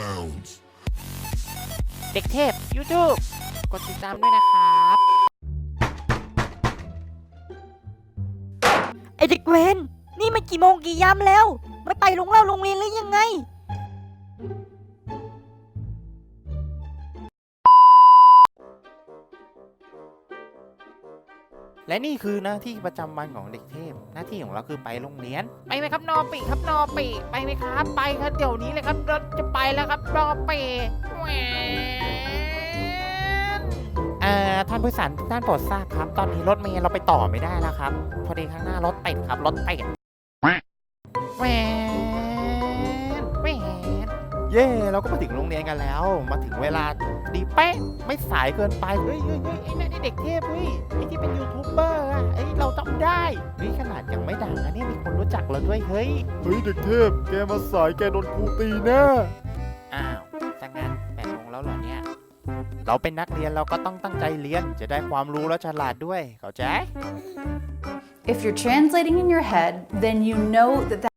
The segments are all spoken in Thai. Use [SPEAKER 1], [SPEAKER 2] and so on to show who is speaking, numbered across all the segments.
[SPEAKER 1] bounds. เด็กเทพ YouTube กดติดตามด้วยนะครับ
[SPEAKER 2] ไอเด็กเวนนี่มันกี่โมงกี่ยามแล้ว ไม่ไปโรงเล่าโรงเรียนหรือยังไง
[SPEAKER 3] และนี่คือหน้าที่ประจำวันของเด็กเทพ หน้าที่ของเราคือไปโรงเรียน
[SPEAKER 1] ไปไหมครับนอปีครับนอปีไปไหมครับ ไปครับเดี๋ยวนี้เลยครับรถจะไปแล้วครับนอปีแหวน
[SPEAKER 3] เอ่อท่านผู้โดยสารทุกท่านโปรดทราบครับ ตอนนี้รถเมล์เราไปต่อไม่ได้แล้วครับ พอดีข้างหน้ารถติดครับรถติด
[SPEAKER 1] แหวนแหวน
[SPEAKER 3] เย่เราก็มาถึงโรงเรียนกันแล้ว มาถึงเวลาดีเป๊ะไม่สายเกินไปเฮ้ยเฮ้ยเฮ้ยไอ้นั่นไอ้เด็กเทพเฮ้ยไอ้ที่เป็นยูทูบเบอร์อะไอ้ยเราต้องได้เฮ้ยขนาดยังไม่ดังนะเนี่ยมีคนรู้จักเราด้วยเฮ้ย
[SPEAKER 4] เฮ้ยเด็กเทพ แกมาสายแกโดนครูตีแน่
[SPEAKER 3] อ้าวสักงานแปดโมงแล้วเหรอเนี่ยเราเป็นนักเรียนเราก็ต้องตั้งใจเรียนจะได้ความรู้และฉลาดด้วยเข้าใจ
[SPEAKER 5] If you're translating in your head, then you know that that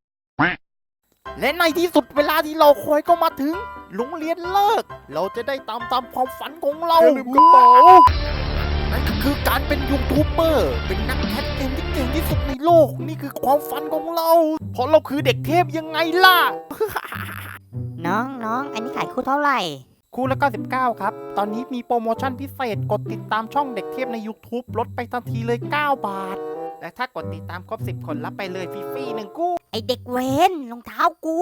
[SPEAKER 3] และในที่สุดเวลาที่เราคอยก็มาถึง โรงเรียนเลิก เราจะได้ตามตามความฝันของเรา
[SPEAKER 4] อย่าลืมกระเป๋า
[SPEAKER 3] นั่นก็คือการเป็นยูทูบเบอร์ เป็นนักแคสเกมที่เก่งที่สุดในโลก นี่คือความฝันของเรา เพราะเราคือเด็กเทพยังไงล่ะ
[SPEAKER 2] น้องน้องอันนี้ขายคู่เท่าไหร่
[SPEAKER 3] คู่ละ99 ครับ ตอนนี้มีโปรโมชั่นพิเศษ กดติดตามช่องเด็กเทพใน YouTube ลดไปทันทีเลย 9 บาท และถ้ากดติดตามครบ 10 คนรับไปเลยฟรีๆหนึ่งกู้
[SPEAKER 2] ไอเด็กเวนรองเท้ากู